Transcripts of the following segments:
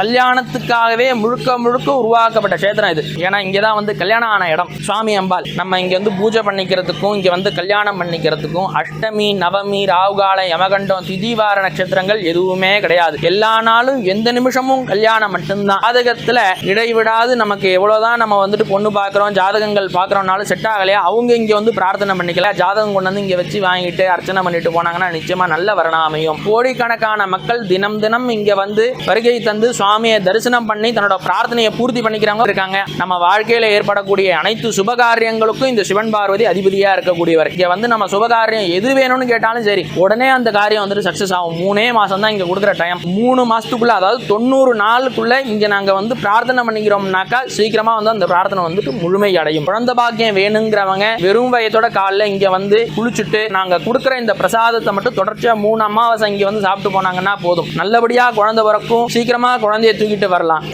கல்யாணத்துக்காகவே முழுக்க முழுக்க உருவாக்கப்பட்ட கஷேத்திரம் இது. ஏன்னா இங்கே தான் வந்து கல்யாணம் ஆன இடம். சுவாமி அம்பாள். நம்ம இங்கே வந்து பூஜை பண்ணிக்கிறதுக்கும் இங்கே வந்து கல்யாணம் பண்ணிக்கிறதுக்கும் அஷ்டமி நவமி ராவுகால யமகண்டம் திதிவார நட்சத்திரங்கள் எதுவுமே கிடையாது. எல்லா நாளும் எந்த நிமிஷமும் கல்யாணம் மட்டும்தான். ஜாதகத்தில் இடைவிடாது நமக்கு எவ்வளோதான் நம்ம வந்துட்டு பொண்ணு பார்க்குறோம் ஜாதகங்கள் பார்க்குறோம்னாலும் செட் ஆகலையா? அவங்க இங்கே வந்து பிரார்த்தனை பண்ணிக்கலாம் ஜாதகம் கொண்டு வந்து இங்கே வச்சு வாங்கிட்டு அர்ச்சனை பண்ணிட்டு போனாங்கன்னா நிச்சயமாக நல்ல வரணம் அமையும் கோடிக்கணக்கான மக்கள் தினம் தினம் இங்கே வந்து வருகை தந்து சுவாமியை தரிசனம் பண்ணி தன்னோட பிரார்த்தனையை பூர்த்தி பண்ணிக்கிறவங்க இருக்காங்க. நம்ம வாழ்க்கையில் ஏற்படக்கூடிய அனைத்து சுபகாரியங்களுக்கும் இந்த சிவன் பார்வதி அதிபதியாக இருக்கக்கூடியவர். இங்கே வந்து நம்ம சுபகாரியம் எது வேணும்னு கேட்டாலும் சரி உடனே அந்த காரியம் வந்துட்டு சக்ஸஸ் ஆகும். மூணே மாதம் தான் இங்கே கொடுக்குற டைம் மூணு மாதத்துக்குள்ள அதாவது தொண்ணூறு நாளுக்குள்ள இங்கே நாங்கள் வந்து பிரார்த்தனை பண்ணிக்கிறோம்னாக்கா சீக்கிரமாக வந்து அந்த பிரார்த்தனை வந்துட்டு முழுமை அடையும் குழந்தை பாக்கியம் வேணுங்கிறவங்க வெறும் வயத்தோட காலைல இங்கே வந்து குளிச்சுட்டு நாங்கள் கொடுக்குற இந்த பிரசாதத்தை மட்டும் தொடர்ச்சியாக மூணு அமாவாசை இங்கே வந்து சாப்பிட்டு போனாங்கன்னா போதும். நல்லபடியாக குழந்தை பிறக்கும். சீக்கிரமாக குழந்தைய தூக்கிட்டு வரலாம்.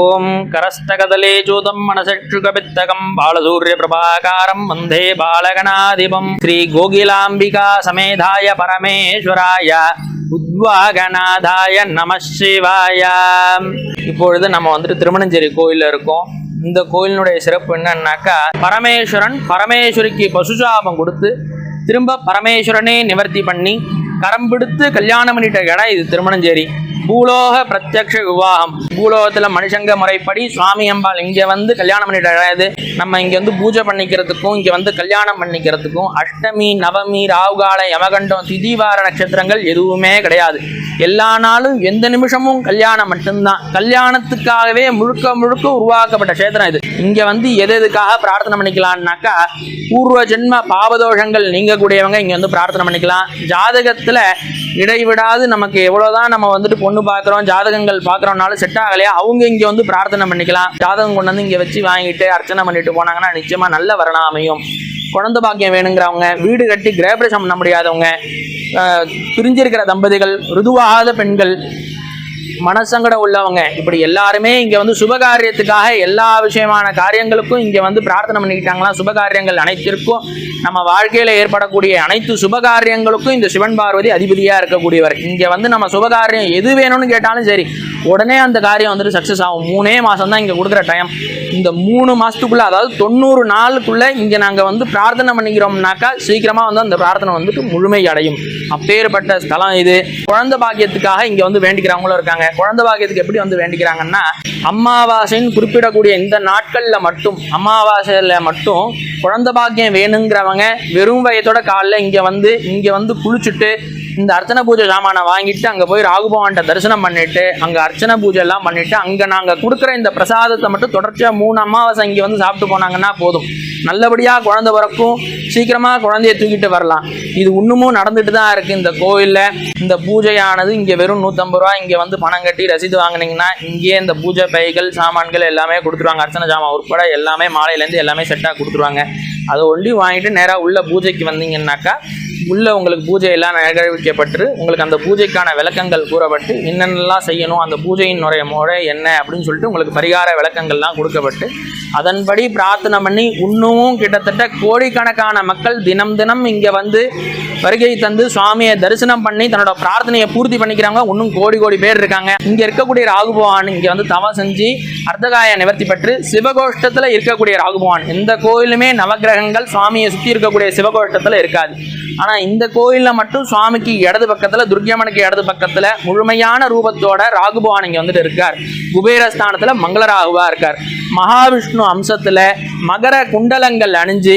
ஓம் கரஸ்தகதலே ஜூதம் மனசற்றுகபித்தகம் பாலசூரியபிரபாகாரம் வந்தே பாலகணாதிபம் ஸ்ரீ கோகிலாம்பிகா சமேதாய பரமேஸ்வராய உத்வாகநாதாய நம சிவாய. இப்பொழுது நம்ம வந்துட்டு திருமணஞ்சேரி கோயிலில் இருக்கோம். இந்த கோயிலினுடைய சிறப்பு என்னன்னாக்கா பரமேஸ்வரன் பரமேஸ்வரிக்கு பசுசாபம் கொடுத்து திரும்ப பரமேஸ்வரனே நிவர்த்தி பண்ணி கரம் பிடித்து கல்யாணம் பண்ணிட்ட இடம் இது திருமணஞ்சேரி. பூலோக பிரத்யக்ஷ விவாகம். பூலோகத்துல மனுஷங்க முறைப்படி சுவாமி அம்பாள் இங்க வந்து கல்யாணம் பண்ணிட்ட இடம் இது. நம்ம இங்க வந்து பூஜை பண்ணிக்கிறதுக்கும் இங்க வந்து கல்யாணம் பண்ணிக்கிறதுக்கும் அஷ்டமி நவமி ராவுகால யமகண்டம் திதிவார நட்சத்திரங்கள் எதுவுமே கிடையாது. எல்லா நாளும் எந்த நிமிஷமும் கல்யாணம் மட்டும்தான். கல்யாணத்துக்காகவே முழுக்க முழுக்க உருவாக்கப்பட்ட கஷேத்திரம் இது. இங்க வந்து எது எதுக்காக பிரார்த்தனை பண்ணிக்கலாம்னாக்கா பூர்வ ஜென்ம பாவதோஷங்கள் நீங்கக்கூடியவங்க இங்க வந்து பிரார்த்தனை பண்ணிக்கலாம். ஜாதகத்துல இடைவிடாது நமக்கு எவ்வளவுதான் நம்ம வந்துட்டு பொண்ணு பார்க்குறோம் ஜாதகங்கள் பார்க்குறோம்னாலும் செட் ஆகலையா அவங்க இங்க வந்து பிரார்த்தனை பண்ணிக்கலாம். ஜாதகம் கொண்டு வந்து இங்க வச்சு வாங்கிட்டு அர்ச்சனை பண்ணிட்டு போனாங்கன்னா நிச்சயமா நல்ல வரணாமையும் அமையும். குழந்தை பாக்கியம் வேணுங்கிறவங்க வீடு கட்டி கிரகப்பிரசம் பண்ண முடியாதவங்க பிரிஞ்சிருக்கிற தம்பதிகள் ருதுவாகாத பெண்கள் மனசங்கடம் உள்ளவங்க இப்படி எல்லாருமே இங்க வந்து சுபகாரியத்துக்காக எல்லா விஷயமான காரியங்களுக்கும் இங்க வந்து பிரார்த்தனை பண்ணிக்கிட்டாங்களா? சுபகாரியங்கள் அனைத்திற்கும் நம்ம வாழ்க்கையில ஏற்படக்கூடிய அனைத்து சுபகாரியங்களுக்கும் இந்த சிவன் பார்வதி அதிபதியா இருக்கக்கூடியவர். இங்க வந்து நம்ம சுபகாரியம் எது வேணும்னு கேட்டாலும் சரி உடனே அந்த காரியம் வந்துட்டு சக்ஸஸ் ஆகும். மூணே மாதம் தான் இங்கே கொடுக்குற டைம் இந்த மூணு மாதத்துக்குள்ளே அதாவது தொண்ணூறு நாளுக்குள்ளே இங்கே நாங்கள் வந்து பிரார்த்தனை பண்ணிக்கிறோம்னாக்கா சீக்கிரமாக வந்து அந்த பிரார்த்தனை வந்துட்டு முழுமை அடையும். அப்பேற்பட்ட ஸ்தலம் இது. குழந்தை பாக்கியத்துக்காக இங்கே வந்து வேண்டிக்கிறவங்களும் இருக்காங்க. குழந்தை பாக்கியத்துக்கு எப்படி வந்து வேண்டிக்கிறாங்கன்னா அமாவாசைன்னு குறிப்பிடக்கூடிய இந்த நாட்களில் மட்டும் அமாவாசையில் மட்டும் குழந்தை பாக்கியம் வேணுங்கிறவங்க வெறும் வயத்தோட காலைல இங்கே வந்து இங்கே வந்து குளிச்சுட்டு இந்த அர்ச்சனை பூஜை சாமானை வாங்கிட்டு அங்கே போய் ராகுபவான்கிட்ட தரிசனம் பண்ணிட்டு அங்கே அர்ச்சனை பூஜை எல்லாம் பண்ணிட்டு அங்கே நாங்கள் கொடுக்குற இந்த பிரசாதத்தை மட்டும் தொடர்ச்சியாக மூணு அமாவாசை இங்கே வந்து சாப்பிட்டு போனாங்கன்னா போதும். நல்லபடியாக குழந்தை பிறக்கும். சீக்கிரமாக குழந்தைய தூக்கிட்டு வரலாம். இது இன்னமும் நடந்துட்டு தான் இருக்குது இந்த கோயிலில் இந்த பூஜையானது இங்கே வெறும் நூற்றம்பது ரூபா. இங்கே வந்து பணம் கட்டி ரசீது வாங்கினீங்கன்னா இங்கேயே இந்த பூஜை பைகள் சாமான்கள் எல்லாமே கொடுத்துருவாங்க. அர்ச்சனை சாமான் உட்பட எல்லாமே மாலையிலேருந்து எல்லாமே செட்டாக கொடுத்துருவாங்க. அதை ஒண்டி வாங்கிட்டு நேராக உள்ள பூஜைக்கு வந்தீங்கன்னாக்கா உள்ள உங்களுக்கு பூஜை எல்லாம் நிகழ்விக்கப்பட்டு உங்களுக்கு அந்த பூஜைக்கான விளக்கங்கள் கூறப்பட்டு என்னென்னலாம் செய்யணும் அந்த பூஜையின் முறை முறை என்ன அப்படின்னு சொல்லிட்டு உங்களுக்கு பரிகார விளக்கங்கள்லாம் கொடுக்கப்பட்டு அதன்படி பிரார்த்தனை பண்ணி இன்னமும் கிட்டத்தட்ட கோடிக்கணக்கான மக்கள் தினம் தினம் இங்கே வந்து வருகை தந்து சுவாமியை தரிசனம் பண்ணி தன்னோட பிரார்த்தனையை பூர்த்தி பண்ணிக்கிறவங்க இன்னும் கோடி கோடி பேர் இருக்காங்க. இங்கே இருக்கக்கூடிய ராகுபவான் இங்கே வந்து தவம் செஞ்சு அர்த்தகாய நிவர்த்தி பெற்று சிவகோஷ்டத்தில் இருக்கக்கூடிய ராகுபவான் எந்த கோயிலுமே நவக்கிரகங்கள் சுவாமியை சுற்றி இருக்கக்கூடிய சிவகோஷ்டத்தில் இருக்காது. ஆனால் இந்த கோயிலில் மட்டும் சுவாமிக்கு இடது பக்கத்தில் துர்கியம்மனுக்கு இடது பக்கத்தில் முழுமையான ரூபத்தோட ராகுபவான் இங்கே வந்துட்டு இருக்கார். குபேரஸ்தானத்துல மங்களராகுவா இருக்கார். மகாவிஷ்ணு அம்சத்தில் மகர குண்டலங்கள் அணிஞ்சு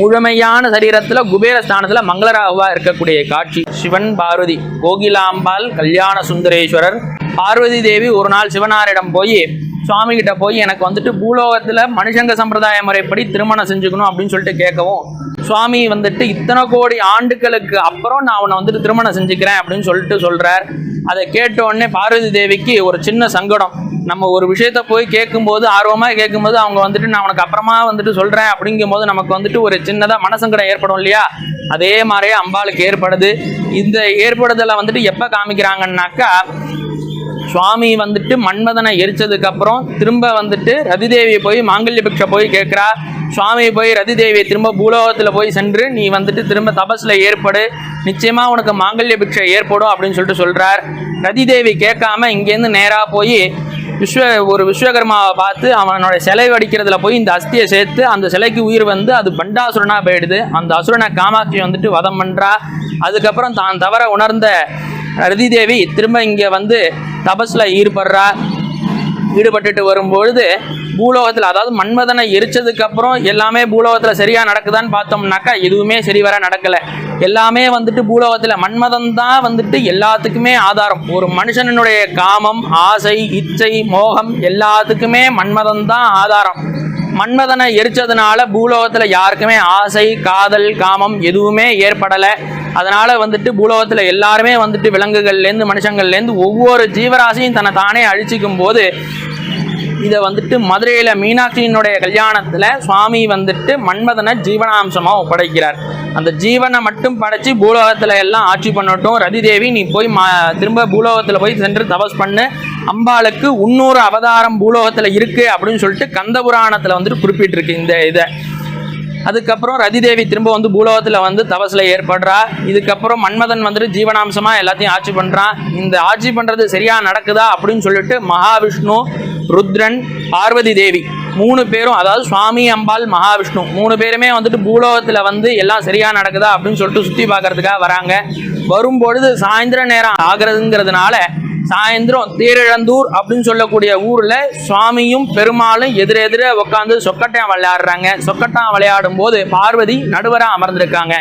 முழுமையான சரீரத்தில் குபேரஸ்தானத்தில் மங்களராகுவா இருக்கக்கூடிய காட்சி. சிவன் பார்வதி கோகிலாம்பாள் கல்யாண சுந்தரேஸ்வரர் பார்வதி தேவி ஒரு நாள் சிவனாரிடம் போய் சுவாமி கிட்ட போய் எனக்கு வந்துட்டு பூலோகத்தில் மனுஷங்க சம்பிரதாய முறைப்படி திருமணம் செஞ்சுக்கணும் அப்படின்னு சொல்லிட்டு கேட்கவும் சுவாமி வந்துட்டு இத்தனை கோடி ஆண்டுகளுக்கு அப்புறம் நான் அவனை வந்துட்டு திருமணம் செஞ்சுக்கிறேன் அப்படின்னு சொல்லிட்டு சொல்கிறார் அதை கேட்ட உடனே பார்வதி தேவிக்கு ஒரு சின்ன சங்கடம். நம்ம ஒரு விஷயத்த போய் கேட்கும்போது ஆர்வமாக கேட்கும்போது அவங்க வந்துட்டு நான் உனக்கு அப்புறமா வந்துட்டு சொல்கிறேன் அப்படிங்கும்போது நமக்கு வந்துட்டு ஒரு சின்னதாக மனசங்கடம் ஏற்படும் இல்லையா? அதே மாதிரியே அம்பாளுக்கு ஏற்படுது. இந்த ஏற்படுதலை வந்துட்டு எப்போ காமிக்கிறாங்கன்னாக்கா சுவாமி வந்துட்டு மன்மதனை எரிச்சதுக்கப்புறம் திரும்ப வந்துட்டு ரதிதேவியை போய் மாங்கல்ய பிக்ஷை போய் கேட்குறா. சுவாமி போய் ரதி தேவியை திரும்ப பூலோகத்தில் போய் சென்று நீ வந்துட்டு திரும்ப தபஸில் ஏற்படு. நிச்சயமாக உனக்கு மாங்கல்ய பிக்ஷை ஏற்படும் அப்படின்னு சொல்லிட்டு சொல்கிறார் ரதி தேவி கேட்காம இங்கேருந்து நேராக போய் விஸ்வ ஒரு விஸ்வகர்மாவை பார்த்து அவனோட சிலை வடிக்கிறதுல போய் இந்த அஸ்தியை சேர்த்து அந்த சிலைக்கு உயிர் வந்து அது பண்டாசுரனாக போயிடுது. அந்த அசுரனை காமாட்சி வந்துட்டு வதம் பண்ணுறா அதுக்கப்புறம் தான் தவற உணர்ந்த ரதி தேவி திரும்ப இங்கே வந்து தபஸில் ஈடுபடுறா. ஈடுபட்டுட்டு வரும்பொழுது பூலோகத்தில் அதாவது மன்மதனை எரிச்சதுக்கு அப்புறம் எல்லாமே பூலோகத்தில் சரியா நடக்குதான்னு பார்த்தோம்னாக்கா எதுவுமே சரி வர நடக்கலை. எல்லாமே வந்துட்டு பூலோகத்தில் மன்மதன் தான் வந்துட்டு எல்லாத்துக்குமே ஆதாரம். ஒரு மனுஷனுடைய காமம் ஆசை இச்சை மோகம் எல்லாத்துக்குமே மன்மதன் தான் ஆதாரம். மன்மதனை எரிச்சதுனால பூலோகத்தில் யாருக்குமே ஆசை காதல் காமம் எதுவுமே ஏற்படலை. அதனால வந்துட்டு பூலோகத்தில் எல்லாருமே வந்துட்டு விலங்குகள்லேருந்து மனுஷங்கள்லேருந்து ஒவ்வொரு ஜீவராசியும் தன்னை தானே அழிச்சிக்கும் போது இதை வந்துட்டு மதுரையில் மீனாட்சியினுடைய கல்யாணத்தில் சுவாமி வந்துட்டு மன்மதனை ஜீவனாம்சமாக ஒப்படைக்கிறார். அந்த ஜீவனை மட்டும் படைச்சி பூலோகத்தில் எல்லாம் ஆட்சி பண்ணட்டும். ரதிதேவி நீ போய் மா திரும்ப பூலோகத்தில் போய் சென்று தபஸ் பண்ணு. அம்பாளுக்கு உன்னூறு அவதாரம் பூலோகத்தில் இருக்குது அப்படின்னு சொல்லிட்டு கந்த புராணத்தில் வந்துட்டு குறிப்பிட்டிருக்கு இந்த இதை. அதுக்கப்புறம் ரதிதேவி திரும்ப வந்து பூலோகத்தில் வந்து தவசில் ஏற்படுறா. இதுக்கப்புறம் மன்மதன் வந்துட்டு ஜீவனாம்சமாக எல்லாத்தையும் ஆட்சி பண்ணுறான் இந்த ஆட்சி பண்ணுறது சரியாக நடக்குதா அப்படின்னு சொல்லிட்டு மகாவிஷ்ணு ருத்ரன் பார்வதி தேவி மூணு பேரும் அதாவது சுவாமி அம்பாள் மகாவிஷ்ணு மூணு பேருமே வந்துட்டு பூலோகத்தில் வந்து எல்லாம் சரியாக நடக்குதா அப்படின்னு சொல்லிட்டு சுற்றி பார்க்கறதுக்காக வராங்க. வரும்பொழுது சாயந்தர நேரம் ஆகிறதுங்கிறதுனால சாயந்தரம் தேரிழந்தூர் அப்படின்னு சொல்லக்கூடிய ஊர்ல சுவாமியும் பெருமாளும் எதிரெதிர உட்காந்து சொக்கட்டான் விளையாடுறாங்க. சொக்கட்டான் விளையாடும் போது பார்வதி நடுவராக அமர்ந்திருக்காங்க.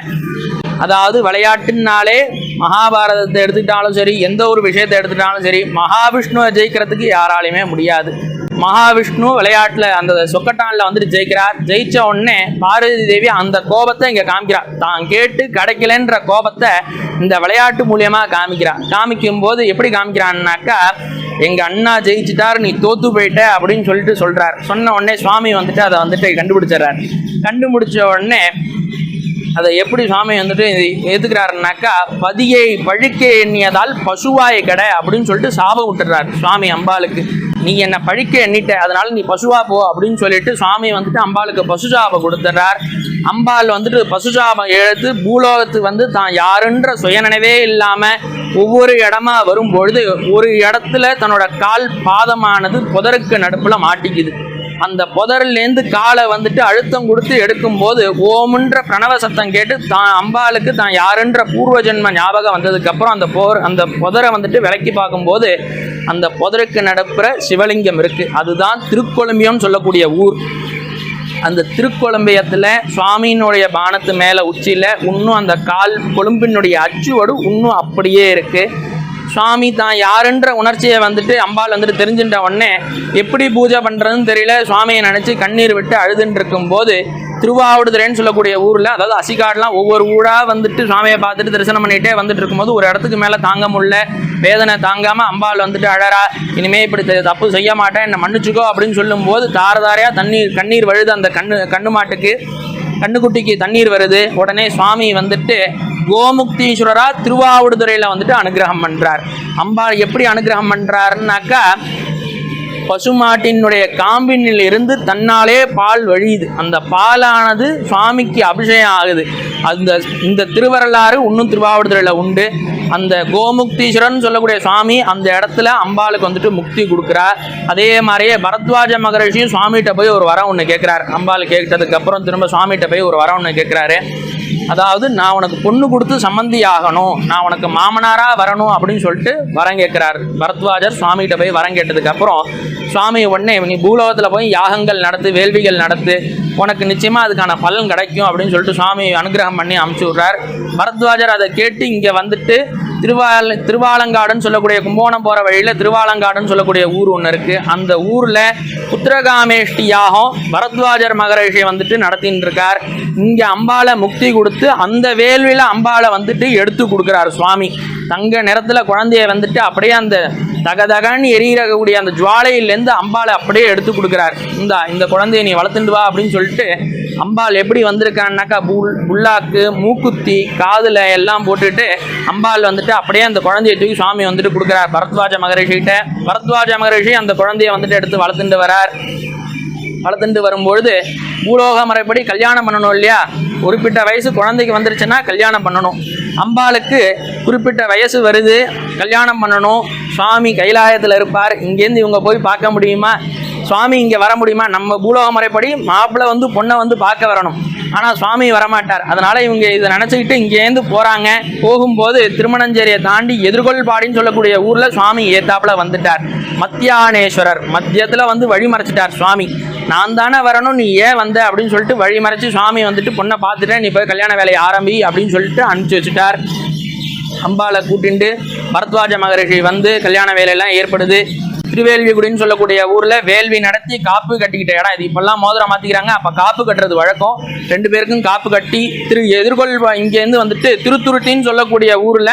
அதாவது விளையாட்டுனாலே மகாபாரதத்தை எடுத்துக்கிட்டாலும் சரி எந்த ஒரு விஷயத்தை எடுத்துக்கிட்டாலும் சரி மகாவிஷ்ணுவை ஜெயிக்கிறதுக்கு யாராலையுமே முடியாது. மகாவிஷ்ணு விளையாட்டில் அந்த சொக்கட்டானில் வந்துட்டு ஜெயிக்கிறார். ஜெயிச்ச உடனே பார்வதி தேவி அந்த கோபத்தை இங்கே காமிக்கிறார் தான் கேட்டு கிடைக்கலன்ற கோபத்தை இந்த விளையாட்டு மூலியமாக காமிக்கிறார் காமிக்கும் போது எப்படி காமிக்கிறான்னாக்கா எங்க அண்ணா ஜெயிச்சிட்டார் நீ தோத்து போயிட்ட அப்படின்னு சொல்லிட்டு சொல்றார். சொன்ன உடனே சுவாமி வந்துட்டு அதை வந்துட்டு கண்டுபிடிச்சிடுறார். கண்டுபிடிச்ச உடனே அதை எப்படி சுவாமி வந்துட்டு எதுக்குறாருனாக்கா பதியை பழுக்க எண்ணியதால் பசுவாய கடை அப்படின்னு சொல்லிட்டு சாபம் விட்டுறாரு சுவாமி அம்பாளுக்கு. நீ என்னை பழிக்க எண்ணிட்ட அதனால நீ பசுவா போ அப்படின்னு சொல்லிட்டு சுவாமி வந்துட்டு அம்பாளுக்கு பசுசாபம் கொடுத்துட்றார் அம்பாள் வந்துட்டு பசுசாபம் எழுத்து பூலோகத்துக்கு வந்து தான் யாருன்ற சுயநினைவே இல்லாமல் ஒவ்வொரு இடமா வரும்பொழுது ஒரு இடத்துல தன்னோட கால் பாதமானது புதருக்கு நடுப்புல மாட்டிக்குது. அந்த புதர்லேருந்து காலை வந்துட்டு அழுத்தம் கொடுத்து எடுக்கும்போது ஓமுன்ற பிரணவ சத்தம் கேட்டு தான் அம்பாளுக்கு தான் யாருன்ற பூர்வ ஜென்ம ஞாபகம் வந்ததுக்கப்புறம் அந்த போர் அந்த புதரை வந்துட்டு விலக்கி பார்க்கும்போது அந்த புதருக்கு நடப்புற சிவலிங்கம் இருக்குது அதுதான் திருக்கொழும்பியம்னு சொல்லக்கூடிய ஊர். அந்த திருக்கொழும்பியத்தில் சுவாமியினுடைய பானத்து மேலே உச்சியில் இன்னும் அந்த கால் கொழும்பினுடைய அச்சுவடு இன்னும் அப்படியே இருக்குது சுவாமி தான் யாருன்ற உணர்ச்சியை வந்துட்டு அம்பாள் வந்துட்டு தெரிஞ்சுட்ட உடனே எப்படி பூஜை பண்ணுறதுன்னு தெரியல. சுவாமியை நினச்சி கண்ணீர் விட்டு அழுதுன்னு இருக்கும்போது திருவாவடுதுறைன்னு சொல்லக்கூடிய ஊரில் அதாவது அசிகாடெலாம் ஒவ்வொரு ஊராக வந்துட்டு சுவாமியை பார்த்துட்டு தரிசனம் பண்ணிகிட்டே வந்துட்டு இருக்கும்போது ஒரு இடத்துக்கு மேலே தாங்க முடியல. வேதனை தாங்காமல் அம்பாள் வந்துட்டு அழறா இனிமே இப்படி தப்பு செய்ய மாட்டேன் என்னை மன்னிச்சுக்கோ அப்படின்னு சொல்லும்போது தாரதாரையாக தண்ணீர் கண்ணீர் வழுது அந்த கண்ணு கண்ணு மாட்டுக்கு கண்ணுக்குட்டிக்கு தண்ணீர் வருது. உடனே சுவாமி வந்துட்டு கோமுக்தீஸ்வரரா திருவாவடுதுறையில் வந்துட்டு அனுகிரகம் பண்ணுறார் அம்பாள் எப்படி அனுகிரகம் பண்ணுறாருனாக்கா பசுமாட்டினுடைய காம்பினில் இருந்து தன்னாலே பால் வழியுது. அந்த பாலானது சுவாமிக்கு அபிஷேகம் ஆகுது. அந்த இந்த திருவரலாறு இன்னும் திருவாவடுதுறையில் உண்டு. அந்த கோமுக்தீஸ்வரன் சொல்லக்கூடிய சுவாமி அந்த இடத்துல அம்பாளுக்கு வந்துட்டு முக்தி கொடுக்குறார். அதே மாதிரியே பரத்வாஜ மகரிஷியும் சுவாமிகிட்ட போய் ஒரு வரம் ஒன்று கேட்குறாரு. அம்பாள் கேட்டதுக்கப்புறம் திரும்ப சுவாமிகிட்ட போய் ஒரு வரம் ஒன்று கேட்குறாரு. அதாவது நான் உனக்கு பொண்ணு கொடுத்து சம்மந்தி ஆகணும் நான் உனக்கு மாமனாராக வரணும் அப்படின்னு சொல்லிட்டு வரம் கேட்குறார். பரத்வாஜர் சுவாமிகிட்ட போய் வரம் கேட்டதுக்கப்புறம் சுவாமி உடனே நீ பூலோகத்தில் போய் யாகங்கள் நடத்து வேள்விகள் நடத்து உனக்கு நிச்சயமாக அதுக்கான பலன் கிடைக்கும் அப்படின்னு சொல்லிட்டு சுவாமி அனுகிரகம் பண்ணி அமுச்சு விட்றார். பரத்வாஜர் அதை கேட்டு இங்கே வந்துட்டு திருவால திருவாலங்காடுன்னு சொல்லக்கூடிய கும்பகோணம் போகிற வழியில் திருவாலங்காடுன்னு சொல்லக்கூடிய ஊர் ஒன்று இருக்குது அந்த ஊரில் புத்திரகாமேஷ்டி யாகம் பரத்வாஜர் மகரிஷி வந்துட்டு நடத்தின்னு இருக்கார். இங்கே அம்பாளை முக்தி கொடுத்து அந்த வேள்வியில் அம்பாளை வந்துட்டு எடுத்து கொடுக்குறாரு சுவாமி. தங்க நிறத்தில் குழந்தைய வந்துட்டு அப்படியே அந்த தகதகன்னு எரியக்கூடிய அந்த ஜுவாலையிலேருந்து அம்பாளை அப்படியே எடுத்து கொடுக்குறார். இந்த இந்த குழந்தைய நீ வளர்த்துண்டு வா அப்படின்னு சொல்லிட்டு அம்பாள் எப்படி வந்திருக்கான்னாக்கா புல் புல்லாக்கு மூக்குத்தி காதில் எல்லாம் போட்டுட்டு அம்பாள் வந்துட்டு அப்படியே அந்த குழந்தைய தூக்கி சுவாமி வந்துட்டு கொடுக்குறார். பரத்வாஜ மகரிஷிகிட்ட. பரத்வாஜ மகரிஷி அந்த குழந்தைய வந்துட்டு எடுத்து வளர்த்துட்டு வரார். வளர்த்துட்டு வரும்பொழுது பூலோக முறைப்படி கல்யாணம் பண்ணணும் இல்லையா? குறிப்பிட்ட வயசு குழந்தைக்கு வந்துருச்சுன்னா கல்யாணம் பண்ணணும். அம்பாளுக்கு குறிப்பிட்ட வயசு வருது. கல்யாணம் பண்ணணும். சுவாமி கைலாயத்தில் இருப்பார். இங்கேருந்து இவங்க போய் பார்க்க முடியுமா? சுவாமி இங்கே வர முடியுமா? நம்ம பூலோக முறைப்படி மாப்பிள்ளை வந்து பொண்ணை வந்து பார்க்க வரணும். ஆனால் சுவாமி வரமாட்டார். அதனால இவங்க இதை நினச்சிக்கிட்டு இங்கேருந்து போகிறாங்க போகும்போது திருமணஞ்சேரியை தாண்டி எதிர்கொள்பாடின்னு சொல்லக்கூடிய ஊரில் சுவாமி ஏத்தாப்புல வந்துட்டார். மத்தியானேஸ்வரர். மத்தியத்தில் வந்து வழி மறைச்சிட்டார் சுவாமி. நான் தானே வரணும் நீ ஏன் வந்த? அப்படின்னு சொல்லிட்டு வழி மறைச்சு சுவாமி வந்துட்டு பொண்ணை பார்த்துட்டேன் நீ போய் கல்யாண வேலையை ஆரம்பி அப்படின்னு சொல்லிட்டு அனுப்பிச்சி வச்சுட்டார். அம்பாவை கூட்டிண்டு பரத்வாஜ மகரிஷி வந்து கல்யாண வேலையெல்லாம் ஏற்படுது. திருவேல்விகுடின்னு சொல்லக்கூடிய ஊர்ல வேள்வி நடத்தி காப்பு கட்டிக்கிட்ட இடம் இது. இப்பெல்லாம் மோதிரம் மாத்திக்கிறாங்க. அப்ப காப்பு கட்டுறது வழக்கம். ரெண்டு பேருக்கும் காப்பு கட்டி திரு எதிர்கொள் இங்கேருந்து வந்துட்டு திருத்துருட்டின்னு சொல்லக்கூடிய ஊர்ல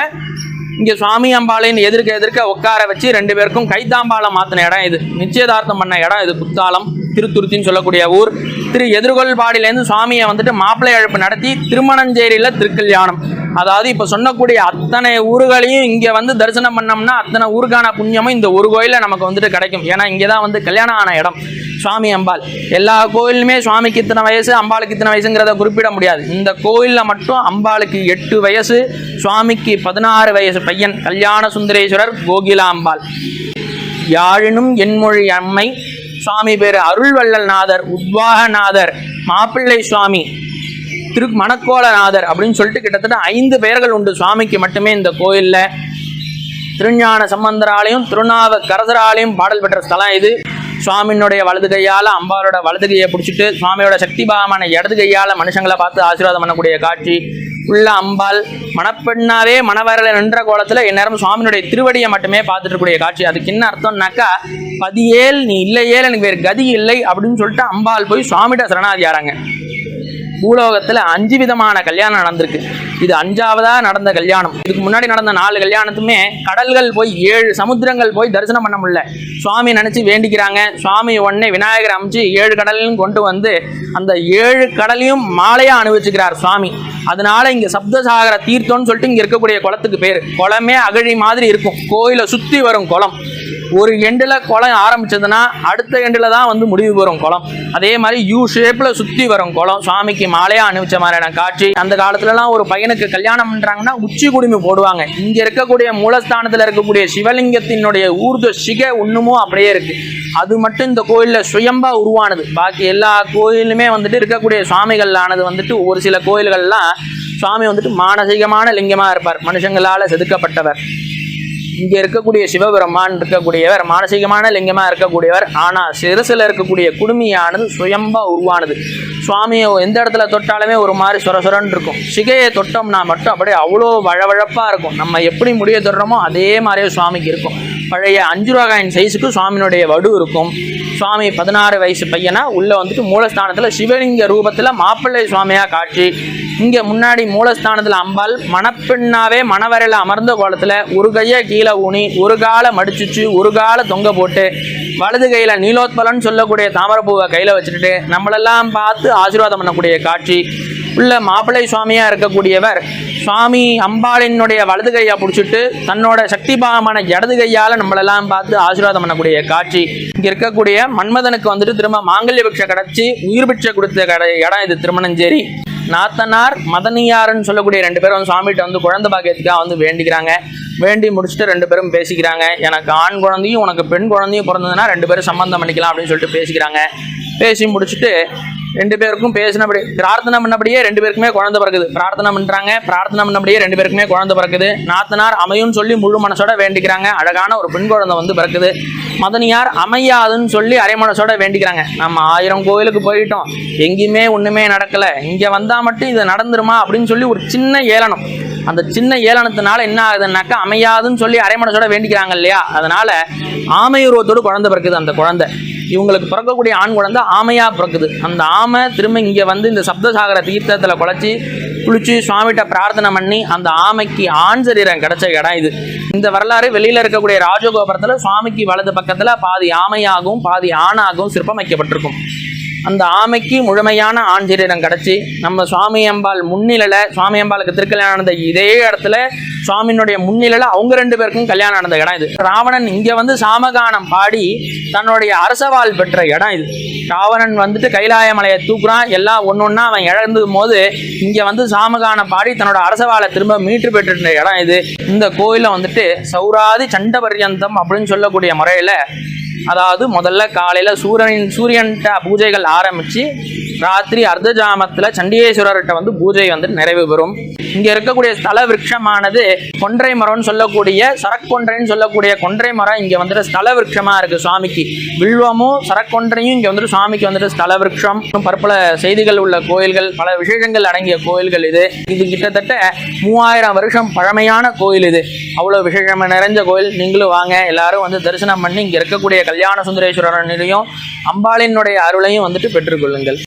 இங்க சுவாமி அம்பாளையின் எதிர்க்க எதிர்க்க உட்கார வச்சு ரெண்டு பேருக்கும் கைத்தாம்பாளம் மாத்தின இடம் இது. நிச்சயதார்த்தம் பண்ண இடம் இது குத்தாலம் திருத்துருத்தின்னு சொல்லக்கூடிய ஊர். திரு எதிர்கொள்பாடியிலேருந்து சுவாமியை வந்துட்டு மாப்பிள்ளை அழைப்பு நடத்தி திருமணஞ்சேரியில் திருக்கல்யாணம். அதாவது இப்போ சொன்னக்கூடிய அத்தனை ஊர்களையும் இங்கே வந்து தரிசனம் பண்ணோம்னா அத்தனை ஊருக்கான புண்ணியமும் இந்த ஒரு கோயிலில் நமக்கு வந்துட்டு கிடைக்கும். ஏன்னா இங்கே தான் வந்து கல்யாணம் ஆன இடம். சுவாமி அம்பாள். எல்லா கோயிலுமே சுவாமிக்கு இத்தனை வயசு அம்பாளுக்கு இத்தனை வயசுங்கிறத குறிப்பிட முடியாது. இந்த கோயிலில் மட்டும் அம்பாளுக்கு எட்டு வயசு சுவாமிக்கு பதினாறு வயசு பையன் கல்யாண சுந்தரேஸ்வரர் கோகிலா அம்பாள். யாழினும் என்மொழி அம்மை சுவாமி பேர் அருள்வள்ளல்நாதர் உத்வாகநாதர் மாப்பிள்ளை சுவாமி திரு மணக்கோலநாதர் அப்படின்னு சொல்லிட்டு கிட்டத்தட்ட ஐந்து பெயர்கள் உண்டு சுவாமிக்கு மட்டுமே இந்த கோயிலில். திருஞான சம்பந்தராலையும் திருநாவுக்கரசராலையும் பாடல் பெற்ற ஸ்தலம் இது. சுவாமியினுடைய வலது கையால் அம்பாளோட வலது கையை பிடிச்சிட்டு சுவாமியோட சக்தி பாகமான இடது கையால் மனுஷங்களை பார்த்து ஆசீர்வாதம் பண்ணக்கூடிய காட்சி. உள்ள அம்பாள் மணப்பெண்ணாவே மணவரல நின்ற கோலத்தில் எந்நேரம் சுவாமியினுடைய திருவடியை மட்டுமே பார்த்துட்டு இருக்கக்கூடிய காட்சி. அதுக்கு என்ன அர்த்தம்னாக்கா பதியேல் நீ இல்லையேல் எனக்கு வேறு கதி இல்லை அப்படின்னு சொல்லிட்டு அம்பாள் போய் சுவாமிகிட்ட சரணாதி ஆறாங்க. பூலோகத்தில் அஞ்சு விதமான கல்யாணம் நடந்திருக்கு. இது அஞ்சாவதாக நடந்த கல்யாணம். இதுக்கு முன்னாடி நடந்த நாலு கல்யாணத்துமே கடல்கள் போய் ஏழு சமுத்திரங்கள் போய் தரிசனம் பண்ண முடியல. சுவாமி நினச்சி வேண்டிக்கிறாங்க. சுவாமி உடனே விநாயகர் அமைச்சு ஏழு கடலையும் கொண்டு வந்து அந்த ஏழு கடலையும் மாலையாக அனுபவிச்சுக்கிறார் சுவாமி. அதனால இங்கே சப்தசாகர தீர்த்தம்னு சொல்லிட்டு இங்கே இருக்கக்கூடிய குளத்துக்கு பேர். குளமே அகழி மாதிரி இருக்கும். கோயிலை சுற்றி வரும் குளம். ஒரு எண்டில் குளம் ஆரம்பிச்சதுன்னா அடுத்த எண்டில் தான் வந்து முடிவு வரும் குளம். அதே மாதிரி யூ ஷேப்பில் சுற்றி வரும் குளம். சுவாமிக்கு மாலையாக அனுப்பிச்ச மாதிரியான காட்சி. அந்த காலத்துலலாம் ஒரு பையனுக்கு கல்யாணம் பண்ணுறாங்கன்னா உச்சி குடுமி போடுவாங்க. இங்கே இருக்கக்கூடிய மூலஸ்தானத்தில் இருக்கக்கூடிய சிவலிங்கத்தினுடைய ஊர்த சிகை ஒன்றுமோ அப்படியே இருக்குது அது மட்டும் இந்த கோயிலில் சுயம்பாக உருவானது. பாக்கி எல்லா கோயிலுமே வந்துட்டு இருக்கக்கூடிய சுவாமிகளானது வந்துட்டு ஒரு சில கோயில்கள்லாம் சுவாமி வந்துட்டு மானசீகமான லிங்கமாக இருப்பார். மனுஷங்களால் செதுக்கப்பட்டவர். இங்கே இருக்கக்கூடிய சிவபெருமான் இருக்கக்கூடியவர் மானசீகமான லிங்கமாக இருக்கக்கூடியவர். ஆனால் சிறுசில் இருக்கக்கூடிய குடுமியானது சுயம்பாக உருவானது. சுவாமியை எந்த இடத்துல தொட்டாலுமே ஒரு மாதிரி சொர சொரன்னு இருக்கும். சிகையை தொட்டோம்னா மட்டும் அப்படியே அவ்வளோ வழவழப்பாக இருக்கும். நம்ம எப்படி முடிய தொடுறோமோ அதே மாதிரியே சுவாமிக்கு இருக்கும். பழைய அஞ்சு ரூபா காயின் சைஸுக்கு சுவாமியினுடைய வடு இருக்கும். சுவாமி பதினாறு வயசு பையனா உள்ளே வந்துட்டு மூலஸ்தானத்தில் சிவலிங்க ரூபத்தில் மாப்பிள்ளை சுவாமியாக காட்சி. இங்கே முன்னாடி மூலஸ்தானத்தில் அம்பாள் மணப்பெண்ணாவே மணவரையில் அமர்ந்த கோலத்தில் ஒரு கையை கீழே ஊனி ஒரு காலை மடிச்சிச்சு ஒரு காலை தொங்க போட்டு வலது கையில் நீலோத்பலன்னு சொல்லக்கூடிய தாமரப்பூவை கையில் வச்சுட்டு நம்மளெல்லாம் பார்த்து ஆசீர்வாதம் பண்ணக்கூடிய காட்சி. உள்ள மாப்பிள்ளை சுவாமியாக இருக்கக்கூடியவர் சுவாமி அம்பாளினுடைய வலது கையை பிடிச்சிட்டு தன்னோட சக்தி பாகமான இடது கையால் நம்மளெல்லாம் பார்த்து ஆசீர்வாதம் பண்ணக்கூடிய காட்சி. இங்கே இருக்கக்கூடிய மன்மதனுக்கு வந்துட்டு திரும்ப மாங்கல்ய பிக்ஷை கிடச்சி உயிர் பிக்ஷை கொடுத்த கடை இடம் இது திருமணஞ்சேரி. நாத்தனார் மதனியார்னு சொல்லக்கூடிய ரெண்டு பேரும் வந்து சுவாமிகிட்ட வந்து குழந்தை பாக்கியத்துக்காக வந்து வேண்டிக்கிறாங்க. வேண்டி முடிச்சுட்டு ரெண்டு பேரும் பேசிக்கிறாங்க. எனக்கு ஆண் குழந்தையும் உனக்கு பெண் குழந்தையும் பிறந்ததுன்னா ரெண்டு பேரும் சம்மந்தம் பண்ணிக்கலாம் அப்படின்னு சொல்லிட்டு பேசிக்கிறாங்க. பேசி முடிச்சுட்டு ரெண்டு பேருக்கும் பேசினபடி பிரார்த்தனை பண்ணபடியே ரெண்டு பேருக்குமே குழந்தை பிறக்குது. பிரார்த்தனை பண்ணுறாங்க பிரார்த்தனை பண்ணபடியே ரெண்டு பேருக்குமே குழந்தை பிறக்குது. நாத்தனார் அமையும்னு சொல்லி முழு மனசோட வேண்டிக்கிறாங்க. அழகான ஒரு பெண் குழந்தை வந்து பிறக்குது. மதனியார் அமையாதுன்னு சொல்லி அரை மனசோட வேண்டிக்கிறாங்க. நம்ம ஆயிரம் கோயிலுக்கு போயிட்டோம். எங்கேயுமே ஒன்றுமே நடக்கலை. இங்கே வந்தால் மட்டும் இது நடந்துருமா அப்படின்னு சொல்லி ஒரு சின்ன ஏளனம். அந்த சின்ன ஏளனத்தினால என்ன ஆகுதுன்னாக்கா அமையாதுன்னு சொல்லி அரைமனசோட வேண்டிக்கிறாங்க இல்லையா? அதனால ஆமையுருவத்தோடு குழந்தை பிறக்குது அந்த குழந்தை. இவங்களுக்கு பிறக்கக்கூடிய ஆண் குழந்தை ஆமையாக பிறக்குது. அந்த ஆமை திரும்ப இங்கே வந்து இந்த சப்தசாகர தீர்த்தத்தில் குழச்சி குளிச்சு சுவாமிகிட்ட பிரார்த்தனை பண்ணி அந்த ஆமைக்கு ஆண் சரீரம் கிடைச்ச இடம் இது. இந்த வரலாறு வெளியில் இருக்கக்கூடிய ராஜகோபுரத்தில் சுவாமிக்கு வலது பக்கத்தில் பாதி ஆமையாகவும் பாதி ஆணாகவும் சிற்பம் வைக்கப்பட்டிருக்கும் அந்த ஆமைக்கு முழுமையான ஆண் சரீரம் கிடச்சி நம்ம சுவாமி அம்பாள் முன்னிலையில் சுவாமி அம்பாளுக்கு திருக்கல்யாணம் இதே இடத்துல சுவாமியினுடைய முன்னிலையில அவங்க ரெண்டு பேருக்கும் கல்யாணம் நடந்த இடம் இது. ராவணன் இங்க வந்து சாமகானம் பாடி தன்னுடைய அரசவாள் பெற்ற இடம் இது. ராவணன் வந்துட்டு கைலாய மலையை தூக்குறான். எல்லாம் ஒன்னொன்னா அவன் இழந்தும் போது இங்க வந்து சாமகானம் பாடி தன்னோட அரசவாளை திரும்ப மீட்டு பெற்ற இடம் இது. இந்த கோயில வந்துட்டு சௌராதி சண்ட பர்யந்தம் அப்படின்னு சொல்லக்கூடிய முறையில அதாவது முதல்ல காலையில் சூரியனின் சூரியன்ட்ட பூஜைகள் ஆரம்பித்து ராத்திரி அர்த்த ஜாமத்துல சண்டிகேஸ்வரர்கிட்ட வந்து பூஜை வந்து நிறைவு பெறும். இங்கே இருக்கக்கூடிய ஸ்தல விருட்சமானது கொன்றை மரம்னு சொல்லக்கூடிய சரக்கொன்றைன்னு சொல்லக்கூடிய கொன்றை மரம் இங்கே வந்துட்டு ஸ்தல விருட்சமா இருக்குது சுவாமிக்கு. வில்வமும் சரக்கொன்றையும் இங்கே வந்துட்டு சுவாமிக்கு வந்துட்டு ஸ்தல விருட்சம். பற்பல செய்திகள் உள்ள கோயில்கள் பல விசேஷங்கள் அடங்கிய கோயில்கள் இது. இது கிட்டத்தட்ட மூவாயிரம் வருஷம் பழமையான கோயில் இது. அவ்வளோ விசேஷம் நிறைஞ்ச கோயில். நீங்களும் வாங்க. எல்லாரும் வந்து தரிசனம் பண்ணி இங்கே இருக்கக்கூடிய கல்யாண சுந்தரேஸ்வரனையும் அம்பாளினுடைய அருளையும் வந்துட்டு பெற்றுக்கொள்ளுங்கள்.